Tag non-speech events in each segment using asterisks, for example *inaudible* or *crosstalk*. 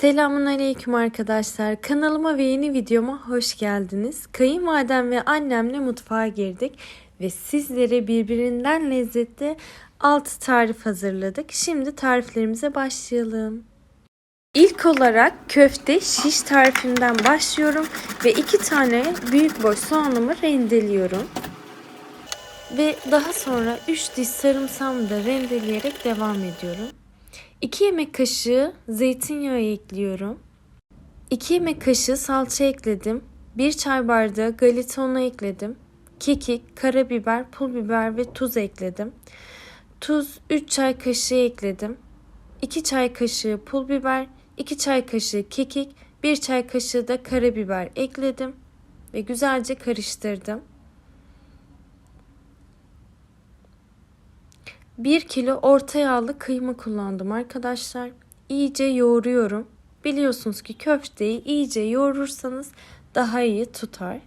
Selamun Aleyküm arkadaşlar. Kanalıma ve yeni videoma hoş geldiniz. Kayınvalidem ve annemle mutfağa girdik ve sizlere birbirinden lezzetli 6 tarif hazırladık. Şimdi tariflerimize başlayalım. İlk olarak köfte şiş tarifinden başlıyorum ve 2 tane büyük boy soğanımı rendeliyorum. Ve daha sonra 3 diş sarımsağımı da rendeleyerek devam ediyorum. 2 yemek kaşığı zeytinyağı ekliyorum. 2 yemek kaşığı salça ekledim. 1 çay bardağı galeta ekledim. Kekik, karabiber, pul biber ve tuz ekledim. Tuz 3 çay kaşığı ekledim. 2 çay kaşığı pul biber, 2 çay kaşığı kekik, 1 çay kaşığı da karabiber ekledim ve güzelce karıştırdım. 1 kilo orta yağlı kıyma kullandım arkadaşlar. İyice yoğuruyorum. Biliyorsunuz ki köfteyi iyice yoğurursanız daha iyi tutar.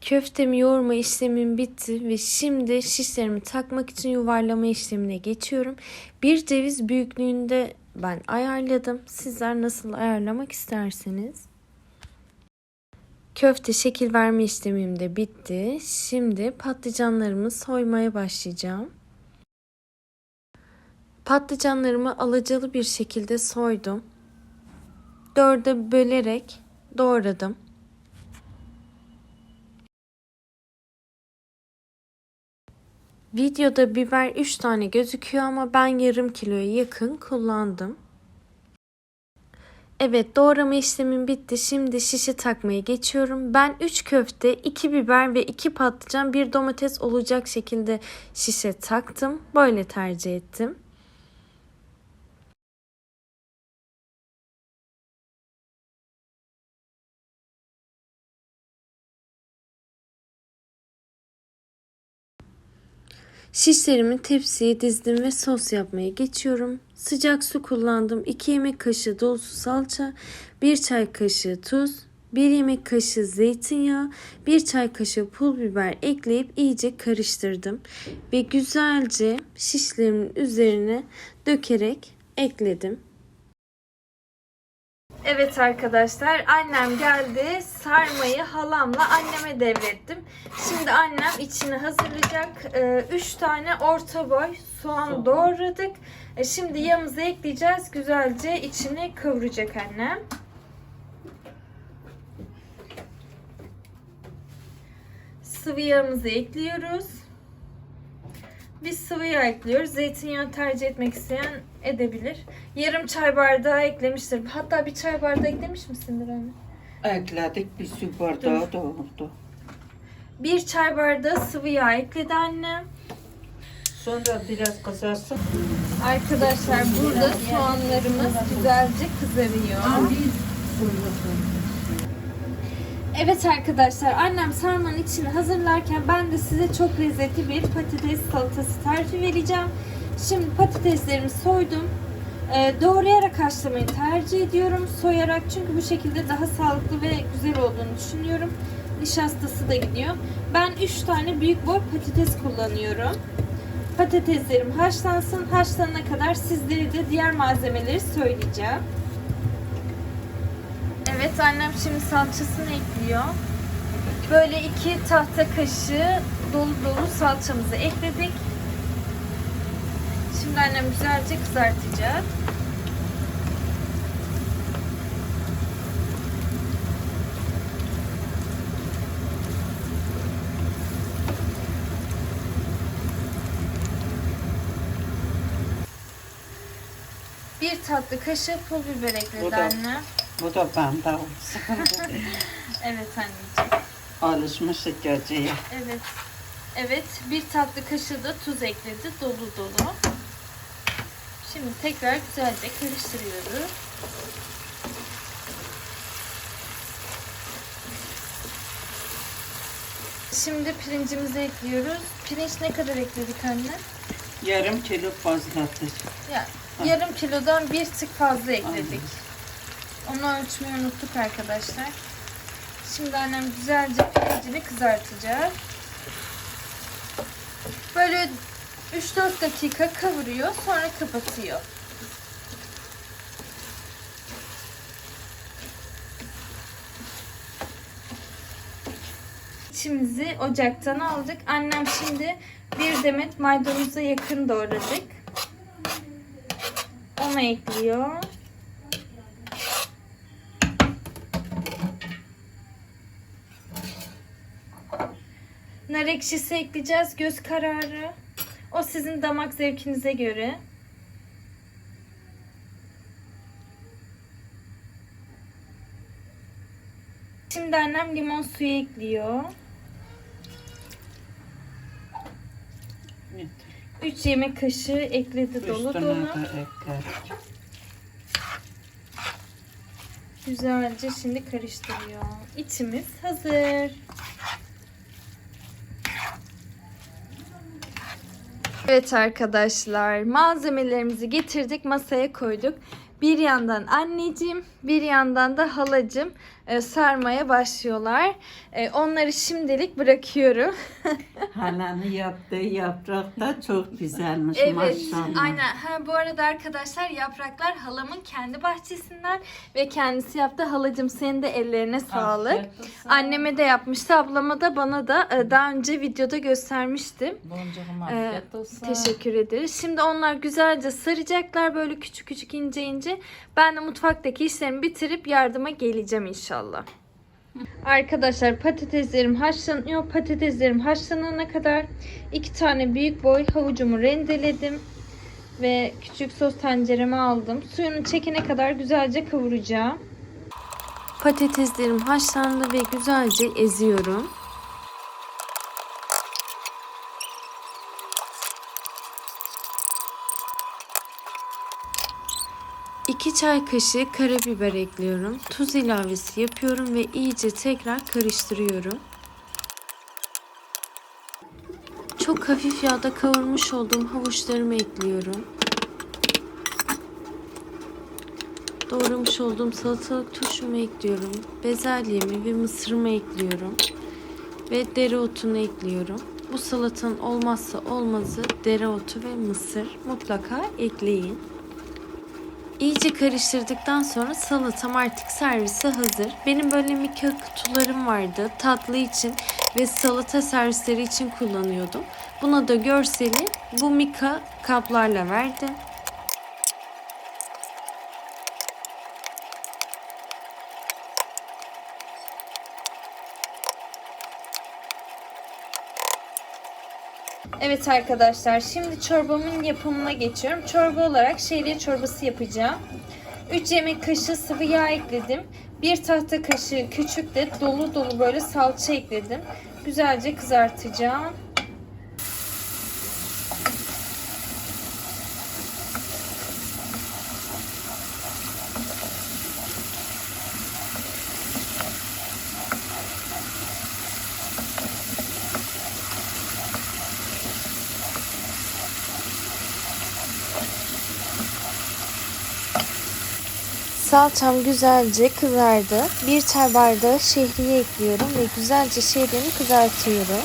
Köftemi yoğurma işlemim bitti ve şimdi şişlerimi takmak için yuvarlama işlemine geçiyorum. Bir ceviz büyüklüğünde ben ayarladım. Sizler nasıl ayarlamak isterseniz. Köfte şekil verme işlemim de bitti. Şimdi patlıcanlarımı soymaya başlayacağım. Patlıcanlarımı alacalı bir şekilde soydum. Dörde bölerek doğradım. Videoda biber 3 tane gözüküyor ama ben yarım kiloya yakın kullandım. Evet doğrama işlemim bitti. Şimdi şişe takmaya geçiyorum. Ben 3 köfte, 2 biber ve 2 patlıcan, 1 domates olacak şekilde şişe taktım. Böyle tercih ettim. Şişlerimi tepsiye dizdim ve sos yapmaya geçiyorum. Sıcak su kullandım. 2 yemek kaşığı dolusu salça, 1 çay kaşığı tuz, 1 yemek kaşığı zeytinyağı, 1 çay kaşığı pul biber ekleyip iyice karıştırdım. Ve güzelce şişlerimin üzerine dökerek ekledim. Evet arkadaşlar annem geldi. Sarmayı halamla anneme devrettim. Şimdi annem içini hazırlayacak. 3 tane orta boy soğan doğradık. E, Şimdi yağımızı ekleyeceğiz. Güzelce içini kıvıracak annem. Sıvı yağımızı ekliyoruz. Biz sıvı yağ ekliyoruz. Zeytinyağı tercih etmek isteyen edebilir. Yarım çay bardağı eklemiştir. Hatta bir çay bardağı eklemiş misindir anne? Ekledik bir su bardağı da oldu. Bir çay bardağı sıvı yağ ekledi annem. Sonra biraz kızarsın. Arkadaşlar burada soğanlarımız güzelce kızarıyor. Evet arkadaşlar annem sarmanın içini hazırlarken ben de size çok lezzetli bir patates salatası tarifi vereceğim. Şimdi patateslerimi soydum. Ee, doğrayarak haşlamayı tercih ediyorum. Soyarak çünkü bu şekilde daha sağlıklı ve güzel olduğunu düşünüyorum. Nişastası da gidiyor. Ben 3 tane büyük boy patates kullanıyorum. Patateslerim haşlansın. Haşlanana kadar sizlere de diğer malzemeleri söyleyeceğim. Evet annem şimdi salçasını ekliyor. Böyle iki tahta kaşığı dolu dolu salçamızı ekledik. Şimdi annem güzelce kızartacak. Bir tatlı kaşığı pul biber ekledi anne. Bu da bende olsun. *laughs* Evet anneciğim. Alışmıştık geceye. Evet. Evet, bir tatlı kaşığı da tuz ekledi dolu dolu. Şimdi tekrar güzelce karıştırıyoruz. Şimdi pirincimizi ekliyoruz. Pirinç ne kadar ekledik anne? Yarım kilo fazladır. Ya, yarım kilodan bir tık fazla ekledik. Onu ölçmeyi unuttuk arkadaşlar. Şimdi annem güzelce pirincini kızartacak. Böyle 3-4 dakika kavuruyor sonra kapatıyor. İçimizi ocaktan aldık. Annem şimdi bir demet maydanoza yakın doğradık. Onu ekliyor. Nar ekşisi ekleyeceğiz. Göz kararı. O sizin damak zevkinize göre. Şimdi annem limon suyu ekliyor. 3 yemek kaşığı ekledi dolu dolu. Güzelce şimdi karıştırıyor. İçimiz hazır. Evet arkadaşlar malzemelerimizi getirdik masaya koyduk. Bir yandan anneciğim bir yandan da halacım e, sarmaya başlıyorlar. E, onları şimdilik bırakıyorum. *laughs* Halanın yaptığı yaprak da çok güzelmiş Evet, maşallah. aynen. Ha, bu arada arkadaşlar yapraklar halamın kendi bahçesinden ve kendisi yaptı. Halacım senin de ellerine sağlık. Anneme de yapmıştı, ablama da bana da e, daha önce videoda göstermiştim. Boncuğum afiyet olsun. Teşekkür ederiz. Şimdi onlar güzelce saracaklar böyle küçük küçük ince ince. Ben de mutfaktaki işlerimi bitirip yardıma geleceğim inşallah. Arkadaşlar patateslerim haşlanıyor. Patateslerim haşlanana kadar iki tane büyük boy havucumu rendeledim. Ve küçük sos tencereme aldım. Suyunu çekene kadar güzelce kavuracağım. Patateslerim haşlandı ve güzelce eziyorum. 2 çay kaşığı karabiber ekliyorum. Tuz ilavesi yapıyorum ve iyice tekrar karıştırıyorum. Çok hafif yağda kavurmuş olduğum havuçlarımı ekliyorum. Doğramış olduğum salatalık turşumu ekliyorum. Bezelyemi ve mısırımı ekliyorum. Ve dereotunu ekliyorum. Bu salatanın olmazsa olmazı dereotu ve mısır. Mutlaka ekleyin. İyice karıştırdıktan sonra salatam artık servise hazır. Benim böyle mika kutularım vardı tatlı için ve salata servisleri için kullanıyordum. Buna da görseli bu mika kaplarla verdim. Evet arkadaşlar şimdi çorbamın yapımına geçiyorum. Çorba olarak şehriye çorbası yapacağım. 3 yemek kaşığı sıvı yağ ekledim. 1 tahta kaşığı küçük de dolu dolu böyle salça ekledim. Güzelce kızartacağım. Salçam güzelce kızardı. Bir çay bardağı şehriye ekliyorum ve güzelce şehriyemi kızartıyorum.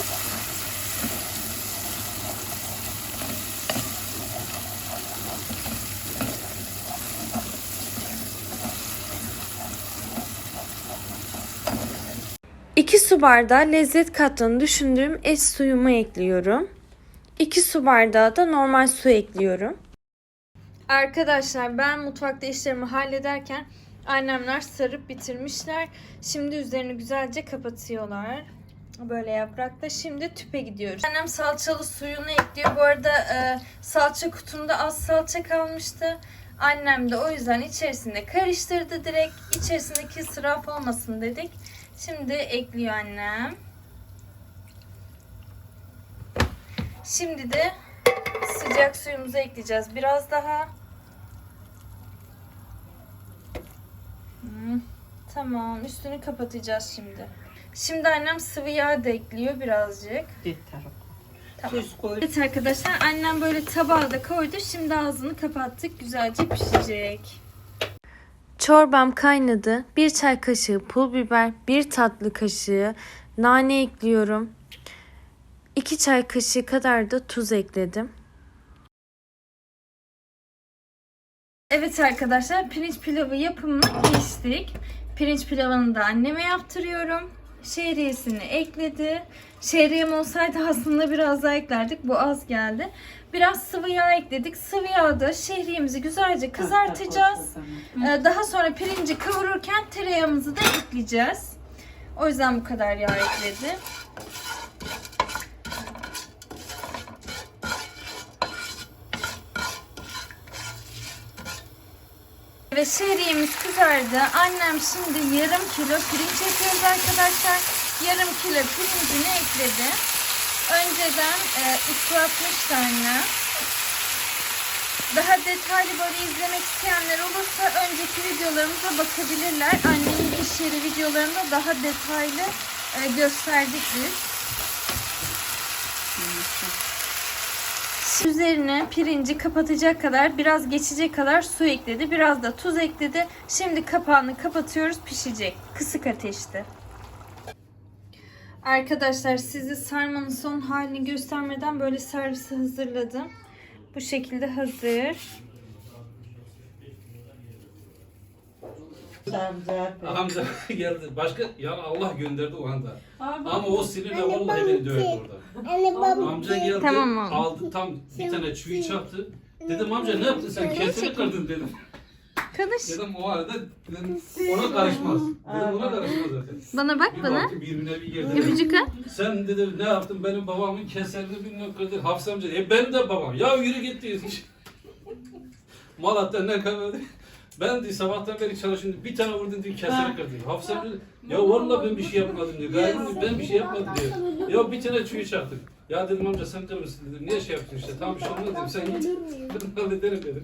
İki su bardağı lezzet kattığını düşündüğüm et suyumu ekliyorum. 2 su bardağı da normal su ekliyorum. Arkadaşlar ben mutfakta işlerimi hallederken annemler sarıp bitirmişler. Şimdi üzerini güzelce kapatıyorlar. Böyle yaprakta. Şimdi tüpe gidiyoruz. Annem salçalı suyunu ekliyor. Bu arada e, salça kutumda az salça kalmıştı. Annem de o yüzden içerisinde karıştırdı direkt. İçerisindeki israf olmasın dedik. Şimdi ekliyor annem. Şimdi de sıcak suyumuzu ekleyeceğiz. Biraz daha. Hmm, tamam. Üstünü kapatacağız şimdi. Şimdi annem sıvı yağ da ekliyor birazcık. Yeter. Tamam. Tuz koy. Evet arkadaşlar annem böyle tabağa da koydu. Şimdi ağzını kapattık. Güzelce pişecek. Çorbam kaynadı. Bir çay kaşığı pul biber, bir tatlı kaşığı nane ekliyorum. 2 çay kaşığı kadar da tuz ekledim. Evet arkadaşlar pirinç pilavı yapımına geçtik. Pirinç pilavını da anneme yaptırıyorum. Şehriyesini ekledi. Şehriyem olsaydı aslında biraz daha eklerdik. Bu az geldi. Biraz sıvı yağ ekledik. Sıvı yağda şehriyemizi güzelce kızartacağız. Ee, Daha sonra pirinci kavururken tereyağımızı da ekleyeceğiz. O yüzden bu kadar yağ ekledim. Ve şehriyemiz kızardı. Annem şimdi yarım kilo pirinç yapıyoruz arkadaşlar. Yarım kilo pirincini ekledi. Önceden e, ıslatmıştı annem. Daha detaylı böyle izlemek isteyenler olursa önceki videolarımıza bakabilirler. Annemin iş yeri videolarında daha detaylı e, gösterdik biz. Üzerine pirinci kapatacak kadar biraz geçecek kadar su ekledi. Biraz da tuz ekledi. Şimdi kapağını kapatıyoruz pişecek. Kısık ateşte. Arkadaşlar size sarmanın son halini göstermeden böyle servisi hazırladım. Bu şekilde hazır. Sarımsak. Hamza *laughs* geldi. Başka ya Allah gönderdi o anda. Ama o sinirle vallahi beni döverdi orada. Anne Amca geldi Tamam oğlum. aldı tam bir tane çuyu çaktı. Dedim amca ne yaptın sen kesini kırdın dedim. Karış. Dedim o arada dedim, ona karışmaz. Dedim ona karışmaz zaten. Bana bak Bir bana. baktım birbirine bir girdi. Öpücük at. Sen dedi ne yaptın benim babamın keserini bilmem kırdın. Hafsa amca e ben de babam. Ya yürü git diyor. *laughs* Malatya ne kadar ben diye sabahtan beri çalışıyorum. Bir tane vurdun diye keseri kırdın. Hafsa amca ya vallahi ben bir şey yapmadım diyor. Gayet ben bir şey yapmadım diyor. Ya bir tane çuyu çaktık. Ya dedim amca sen de misin dedim. Niye şey yaptın işte? Tamam bir şey olmaz dedim. Sen git. Dedim hallederim dedim.